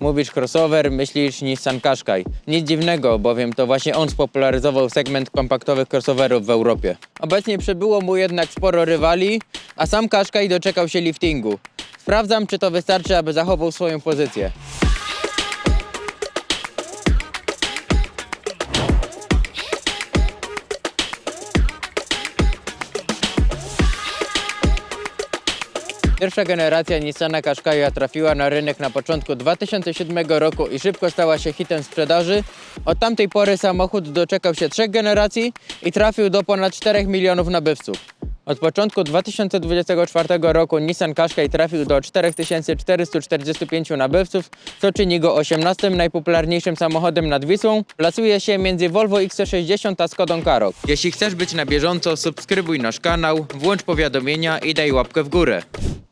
Mówisz crossover, myślisz Nissan Qashqai. Nic dziwnego, bowiem to właśnie on spopularyzował segment kompaktowych crossoverów w Europie. Obecnie przybyło mu jednak sporo rywali, a sam Qashqai doczekał się liftingu. Sprawdzam, czy to wystarczy, aby zachował swoją pozycję. Pierwsza generacja Nissana Qashqai'a trafiła na rynek na początku 2007 roku i szybko stała się hitem sprzedaży. Od tamtej pory samochód doczekał się trzech generacji i trafił do ponad 4 milionów nabywców. Od początku 2024 roku Nissan Qashqai trafił do 4445 nabywców, co czyni go 18 najpopularniejszym samochodem nad Wisłą. Plasuje się między Volvo XC60 a Skodą Karoq. Jeśli chcesz być na bieżąco, subskrybuj nasz kanał, włącz powiadomienia i daj łapkę w górę.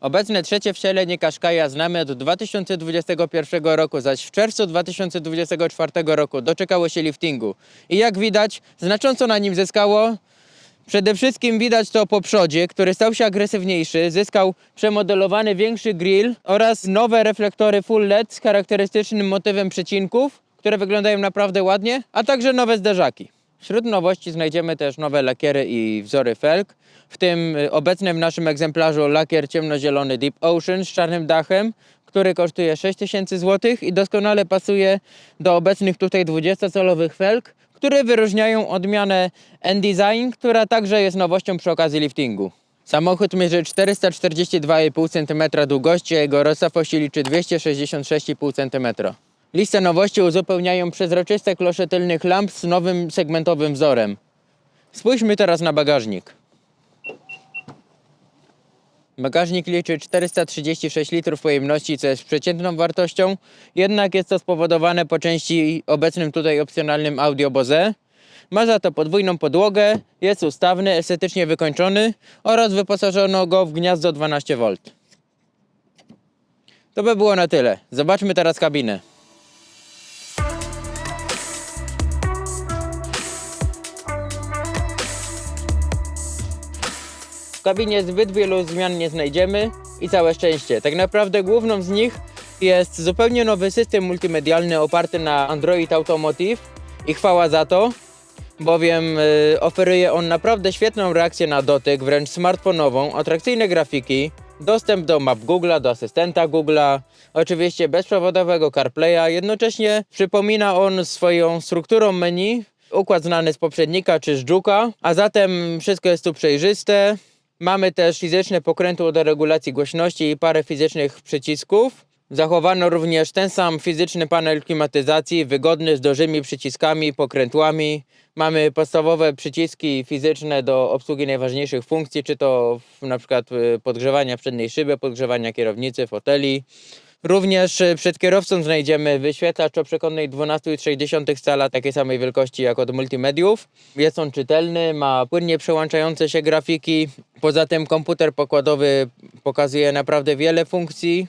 Obecne trzecie wcielenie Qashqai'a znamy od 2021 roku, zaś w czerwcu 2024 roku doczekało się liftingu. I jak widać, znacząco na nim zyskało. Przede wszystkim widać to po przodzie, który stał się agresywniejszy, zyskał przemodelowany większy grill oraz nowe reflektory full LED z charakterystycznym motywem przecinków, które wyglądają naprawdę ładnie, a także nowe zderzaki. Wśród nowości znajdziemy też nowe lakiery i wzory felg, w tym y, obecny w naszym egzemplarzu lakier ciemnozielony Deep Ocean z czarnym dachem, który kosztuje 6000 zł i doskonale pasuje do obecnych tutaj 20-calowych felg, które wyróżniają odmianę N-Design, która także jest nowością przy okazji liftingu. Samochód mierzy 442,5 cm długości, a jego rozstaw liczy 266,5 cm. Listę nowości uzupełniają przezroczyste klosze tylnych lamp z nowym segmentowym wzorem. Spójrzmy teraz na bagażnik. Bagażnik liczy 436 litrów pojemności, co jest przeciętną wartością, jednak jest to spowodowane po części obecnym tutaj opcjonalnym audio Bose. Ma za to podwójną podłogę, jest ustawny, estetycznie wykończony oraz wyposażono go w gniazdo 12V. To by było na tyle. Zobaczmy teraz kabinę. Kabinie zbyt wielu zmian nie znajdziemy i całe szczęście. Tak naprawdę główną z nich jest zupełnie nowy system multimedialny oparty na Android Automotive i chwała za to, bowiem y, oferuje on naprawdę świetną reakcję na dotyk, wręcz smartfonową, atrakcyjne grafiki, dostęp do map Google'a, do asystenta Google'a, oczywiście bezprzewodowego CarPlaya, jednocześnie przypomina on swoją strukturą menu układ znany z poprzednika czy z Juka, a zatem wszystko jest tu przejrzyste. Mamy też fizyczne pokrętło do regulacji głośności i parę fizycznych przycisków. Zachowano również ten sam fizyczny panel klimatyzacji, wygodny z dużymi przyciskami, pokrętłami. Mamy podstawowe przyciski fizyczne do obsługi najważniejszych funkcji, czy to na przykład y, podgrzewania przedniej szyby, podgrzewania kierownicy, foteli. Również y, przed kierowcą znajdziemy wyświetlacz o przekątnej 12,3 cala takiej samej wielkości jak od multimediów. Jest on czytelny, ma płynnie przełączające się grafiki. Poza tym komputer pokładowy pokazuje naprawdę wiele funkcji.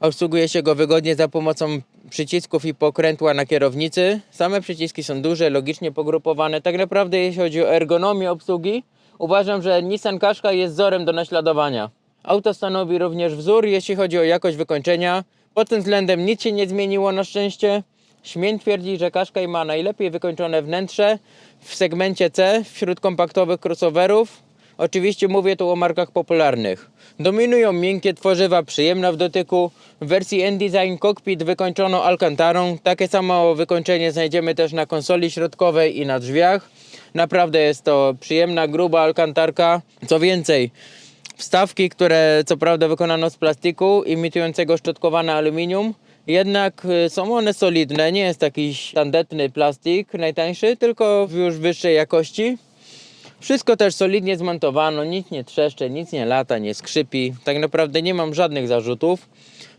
Obsługuje się go wygodnie za pomocą przycisków i pokrętła na kierownicy. Same przyciski są duże, logicznie pogrupowane. Tak naprawdę jeśli chodzi o ergonomię obsługi, uważam, że Nissan Qashqai jest wzorem do naśladowania. Auto stanowi również wzór, jeśli chodzi o jakość wykończenia. Pod tym względem nic się nie zmieniło na szczęście. Śmiem twierdzić, że Qashqai ma najlepiej wykończone wnętrze w segmencie C wśród kompaktowych crossoverów. Oczywiście mówię tu o markach popularnych. Dominują miękkie tworzywa, przyjemne w dotyku. W wersji N-Design cockpit wykończono alcantarą. Takie samo wykończenie znajdziemy też na konsoli środkowej i na drzwiach. Naprawdę jest to przyjemna, gruba alkantarka. Co więcej, wstawki, które co prawda wykonano z plastiku imitującego szczotkowane aluminium, jednak y, są one solidne, nie jest jakiś tandetny plastik najtańszy, tylko już wyższej jakości. Wszystko też solidnie zmontowano, nic nie trzeszcze, nic nie lata, nie skrzypi. Tak naprawdę nie mam żadnych zarzutów.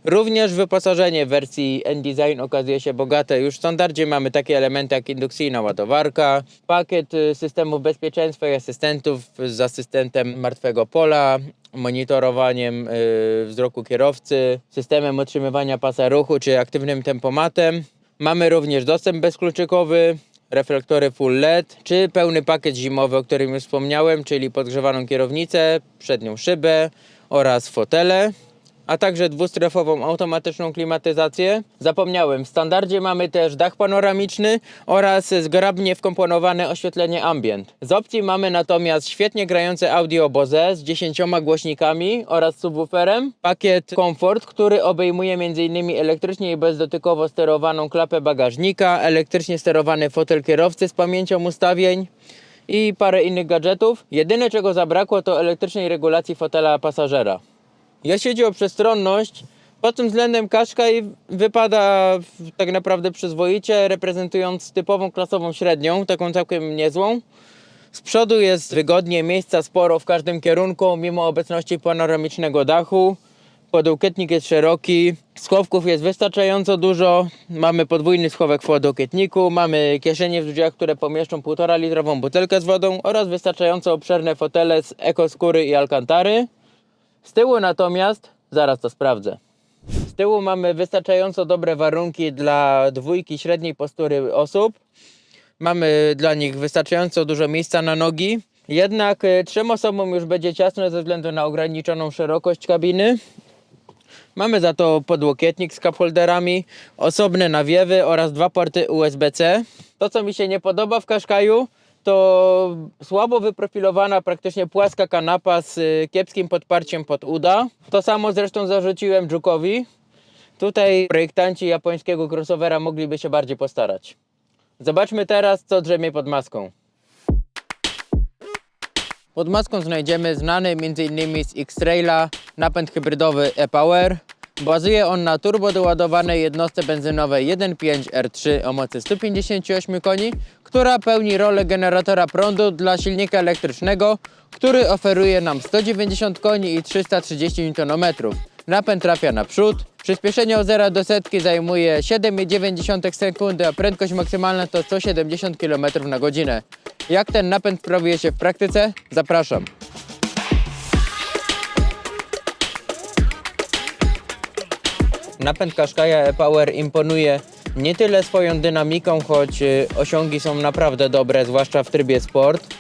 Również wyposażenie wersji N-Design okazuje się bogate. Już w standardzie mamy takie elementy jak indukcyjna ładowarka, pakiet y, systemów bezpieczeństwa i asystentów z asystentem martwego pola, monitorowaniem y, wzroku kierowcy, systemem utrzymywania pasa ruchu czy aktywnym tempomatem. Mamy również dostęp bezkluczykowy, reflektory full LED, czy pełny pakiet zimowy, o którym już wspomniałem, czyli podgrzewaną kierownicę, przednią szybę oraz fotele. A także dwustrefową automatyczną klimatyzację. Zapomniałem, w standardzie mamy też dach panoramiczny oraz zgrabnie wkomponowane oświetlenie ambient. Z opcji mamy natomiast świetnie grające audio Bose z 10 głośnikami oraz subwooferem, pakiet Comfort, który obejmuje m.in. elektrycznie i bezdotykowo sterowaną klapę bagażnika, elektrycznie sterowany fotel kierowcy z pamięcią ustawień, i parę innych gadżetów. Jedyne czego zabrakło to elektrycznej regulacji fotela pasażera. Jeśli chodzi o przestronność, pod tym względem Qashqai wypada tak naprawdę przyzwoicie, reprezentując typową klasową średnią, taką całkiem niezłą. Z przodu jest wygodnie, miejsca sporo w każdym kierunku, mimo obecności panoramicznego dachu. Podołkietnik jest szeroki, schowków jest wystarczająco dużo. Mamy podwójny schowek w podołkietniku, mamy kieszenie w drzwiach, które pomieszczą 1,5 litrową butelkę z wodą oraz wystarczająco obszerne fotele z ekoskóry i alkantary. Z tyłu natomiast, zaraz to sprawdzę. Z tyłu mamy wystarczająco dobre warunki dla dwójki średniej postury osób. Mamy dla nich wystarczająco dużo miejsca na nogi. Jednak y, trzem osobom już będzie ciasno ze względu na ograniczoną szerokość kabiny. Mamy za to podłokietnik z cupholderami, osobne nawiewy oraz dwa porty USB-C. To co mi się nie podoba w Qashqaiu to słabo wyprofilowana, praktycznie płaska kanapa z y, kiepskim podparciem pod uda. To samo zresztą zarzuciłem Jukowi. Tutaj projektanci japońskiego crossovera mogliby się bardziej postarać. Zobaczmy teraz, co drzemie pod maską. Pod maską znajdziemy znany m.in. z X-Traila napęd hybrydowy e-Power. Bazuje on na turbo doładowanej jednostce benzynowej 1.5 R3 o mocy 158 koni, która pełni rolę generatora prądu dla silnika elektrycznego, który oferuje nam 190 koni i 330 Nm. Napęd trafia naprzód. Przyspieszenie od 0 do setki zajmuje 7,9 sekundy, a prędkość maksymalna to 170 km na godzinę. Jak ten napęd sprawuje się w praktyce? Zapraszam. Napęd Qashqai'a e-Power imponuje nie tyle swoją dynamiką, choć y, osiągi są naprawdę dobre, zwłaszcza w trybie sport,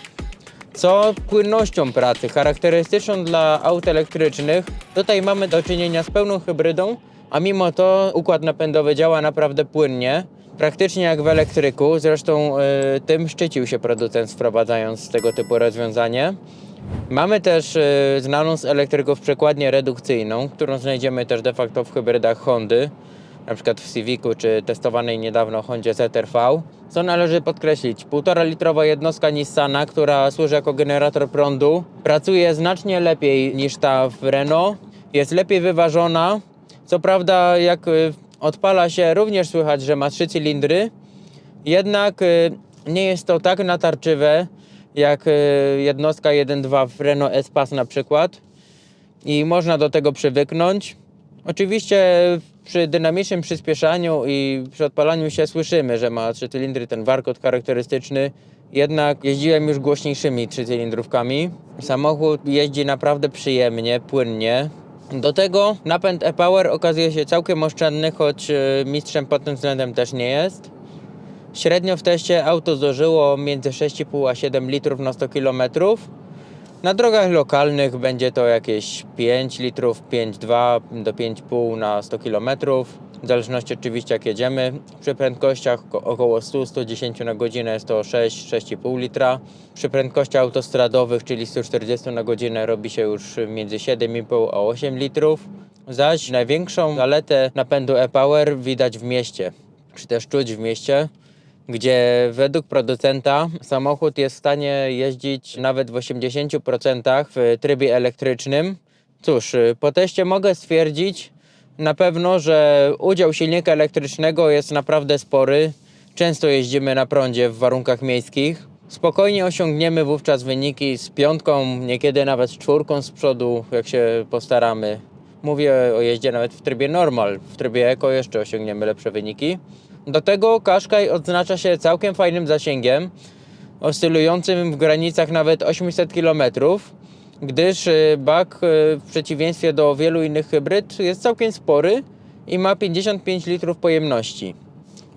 co płynnością pracy, charakterystyczną dla aut elektrycznych. Tutaj mamy do czynienia z pełną hybrydą, a mimo to układ napędowy działa naprawdę płynnie, praktycznie jak w elektryku. Zresztą y, tym szczycił się producent wprowadzając tego typu rozwiązanie. Mamy też y, znaną z elektryków przekładnię redukcyjną, którą znajdziemy też de facto w hybrydach Hondy, na przykład w Civicu czy testowanej niedawno Hondzie ZR-V. Co należy podkreślić, 1,5 litrowa jednostka Nissana, która służy jako generator prądu, pracuje znacznie lepiej niż ta w Renault, jest lepiej wyważona. Co prawda jak y, odpala się również słychać, że ma trzy cylindry, jednak y, nie jest to tak natarczywe jak y, jednostka 1.2 w Renault Espace na przykład i można do tego przywyknąć. Oczywiście przy dynamicznym przyspieszaniu i przy odpalaniu się słyszymy, że ma trzy cylindry, ten warkot charakterystyczny. Jednak jeździłem już głośniejszymi trzycylindrówkami. Samochód jeździ naprawdę przyjemnie, płynnie. Do tego napęd e-Power okazuje się całkiem oszczędny, choć y, mistrzem pod tym względem też nie jest. Średnio w teście auto zużyło między 6,5 a 7 litrów na 100 km. Na drogach lokalnych będzie to jakieś 5 litrów, 5,2 do 5,5 na 100 km. W zależności oczywiście jak jedziemy. Przy prędkościach ko- około 100-110 na godzinę jest to 6-6,5 litra. Przy prędkościach autostradowych, czyli 140 na godzinę robi się już między 7,5 a 8 litrów. Zaś największą zaletę napędu e-Power widać w mieście, czy też czuć w mieście gdzie według producenta samochód jest w stanie jeździć nawet w 80% w trybie elektrycznym. Cóż, po teście mogę stwierdzić na pewno, że udział silnika elektrycznego jest naprawdę spory. Często jeździmy na prądzie w warunkach miejskich. Spokojnie osiągniemy wówczas wyniki z piątką, niekiedy nawet z czwórką z przodu, jak się postaramy. Mówię o jeździe nawet w trybie normal, w trybie eko jeszcze osiągniemy lepsze wyniki. Do tego Qashqai odznacza się całkiem fajnym zasięgiem, oscylującym w granicach nawet 800 km, gdyż y, bak y, w przeciwieństwie do wielu innych hybryd jest całkiem spory i ma 55 litrów pojemności.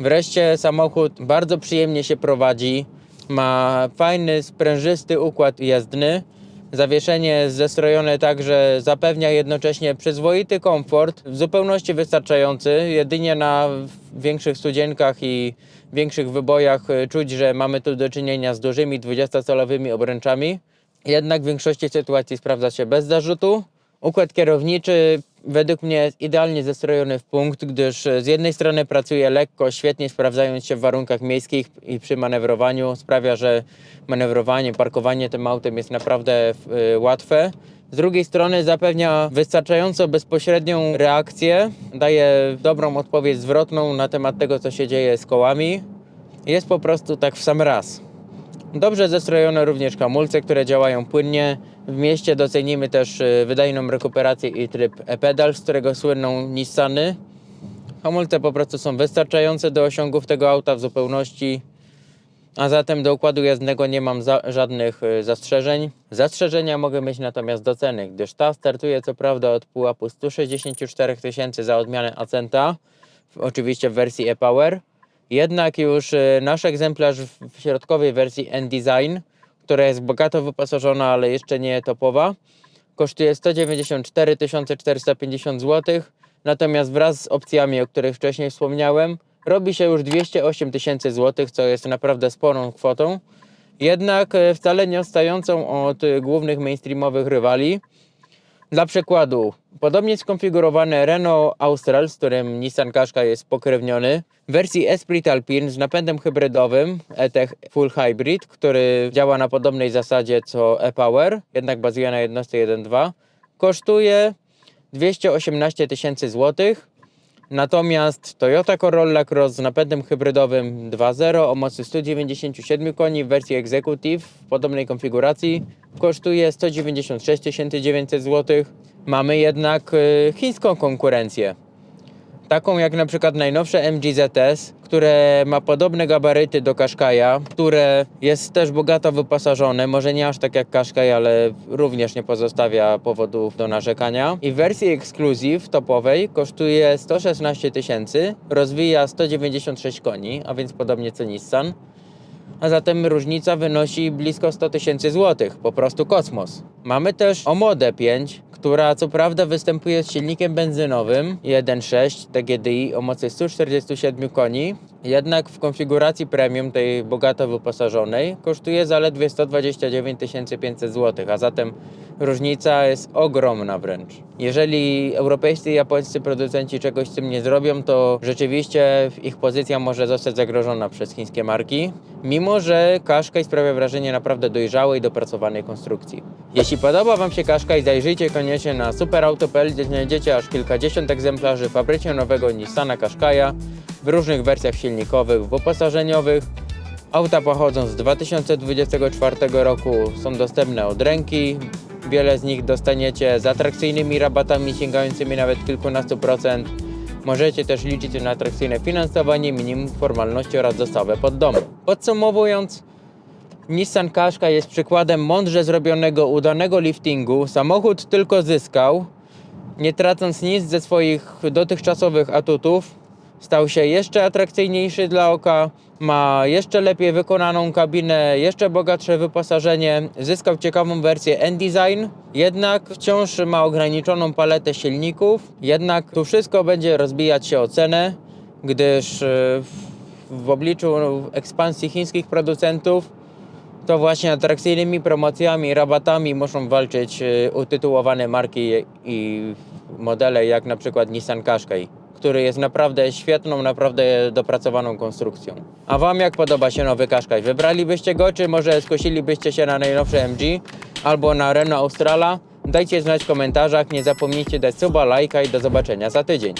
Wreszcie samochód bardzo przyjemnie się prowadzi, ma fajny, sprężysty układ jezdny Zawieszenie zestrojone tak, że zapewnia jednocześnie przyzwoity komfort, w zupełności wystarczający. Jedynie na większych studzienkach i większych wybojach y, czuć, że mamy tu do czynienia z dużymi 20-calowymi obręczami. Jednak w większości sytuacji sprawdza się bez zarzutu. Układ kierowniczy według mnie jest idealnie zestrojony w punkt, gdyż e, z jednej strony pracuje lekko, świetnie sprawdzając się w warunkach miejskich i przy manewrowaniu. Sprawia, że manewrowanie, parkowanie tym autem jest naprawdę e, łatwe. Z drugiej strony zapewnia wystarczająco bezpośrednią reakcję, daje dobrą odpowiedź zwrotną na temat tego, co się dzieje z kołami. Jest po prostu tak w sam raz. Dobrze zestrojone również hamulce, które działają płynnie. W mieście docenimy też y, wydajną rekuperację i tryb e-pedal, z którego słynną Nissany. Hamulce po prostu są wystarczające do osiągów tego auta w zupełności, a zatem do układu jazdnego nie mam za, żadnych y, zastrzeżeń. Zastrzeżenia mogę mieć natomiast do ceny, gdyż ta startuje co prawda od pułapu 164 tysięcy za odmianę Acenta, w- oczywiście w wersji e-Power. Jednak już y, nasz egzemplarz w środkowej wersji N-Design, która jest bogato wyposażona, ale jeszcze nie topowa, kosztuje 194 450 zł. Natomiast wraz z opcjami, o których wcześniej wspomniałem, robi się już 208 tysięcy złotych, co jest naprawdę sporą kwotą. Jednak e, wcale nie odstającą od y, głównych mainstreamowych rywali. Dla przykładu, podobnie skonfigurowany Renault Austral, z którym Nissan Qashqai jest pokrewniony, w wersji Esprit Alpine z napędem hybrydowym E-Tech Full Hybrid, który działa na podobnej zasadzie co e-Power, jednak bazuje na jednostce 1.2, kosztuje 218 tysięcy złotych. Natomiast Toyota Corolla Cross z napędem hybrydowym 2.0 o mocy 197 koni w wersji Executive w podobnej konfiguracji kosztuje 196 900 zł. Mamy jednak y, chińską konkurencję. Taką jak na przykład najnowsze MG ZS, które ma podobne gabaryty do Qashqai'a, które jest też bogato wyposażone, może nie aż tak jak Qashqai, ale również nie pozostawia powodów do narzekania. I w wersji Exclusive topowej kosztuje 116 tysięcy, rozwija 196 koni, a więc podobnie co Nissan. A zatem różnica wynosi blisko 100 tysięcy złotych, po prostu kosmos. Mamy też Omodę 5, która co prawda występuje z silnikiem benzynowym 1.6 TGDI o mocy 147 koni, jednak w konfiguracji premium tej bogato wyposażonej kosztuje zaledwie 129 500 zł, a zatem różnica jest ogromna wręcz. Jeżeli europejscy i japońscy producenci czegoś z tym nie zrobią, to rzeczywiście ich pozycja może zostać zagrożona przez chińskie marki, mimo że Qashqai sprawia wrażenie naprawdę dojrzałej, dopracowanej konstrukcji. Jeśli podoba Wam się Qashqai, zajrzyjcie koniecznie na superauto.pl, gdzie znajdziecie aż kilkadziesiąt egzemplarzy fabrycznie nowego Nissana Qashqai'a w różnych wersjach silnikowych, wyposażeniowych. Auta pochodzą z 2024 roku, są dostępne od ręki. Wiele z nich dostaniecie z atrakcyjnymi rabatami sięgającymi nawet kilkunastu procent. Możecie też liczyć na atrakcyjne finansowanie, minimum formalności oraz dostawę pod dom. Podsumowując, Nissan Qashqai jest przykładem mądrze zrobionego, udanego liftingu. Samochód tylko zyskał, nie tracąc nic ze swoich dotychczasowych atutów. Stał się jeszcze atrakcyjniejszy dla oka, ma jeszcze lepiej wykonaną kabinę, jeszcze bogatsze wyposażenie, zyskał ciekawą wersję N-Design, jednak wciąż ma ograniczoną paletę silników, jednak tu wszystko będzie rozbijać się o cenę, gdyż e, w- obliczu ekspansji chińskich producentów to właśnie atrakcyjnymi promocjami, rabatami muszą walczyć y, utytułowane marki i modele jak na przykład Nissan Qashqai, który jest naprawdę świetną, naprawdę dopracowaną konstrukcją. A Wam jak podoba się nowy Qashqai? Wybralibyście go, czy może skusilibyście się na najnowsze MG albo na Renault Australa? Dajcie znać w komentarzach, nie zapomnijcie dać suba, lajka i do zobaczenia za tydzień.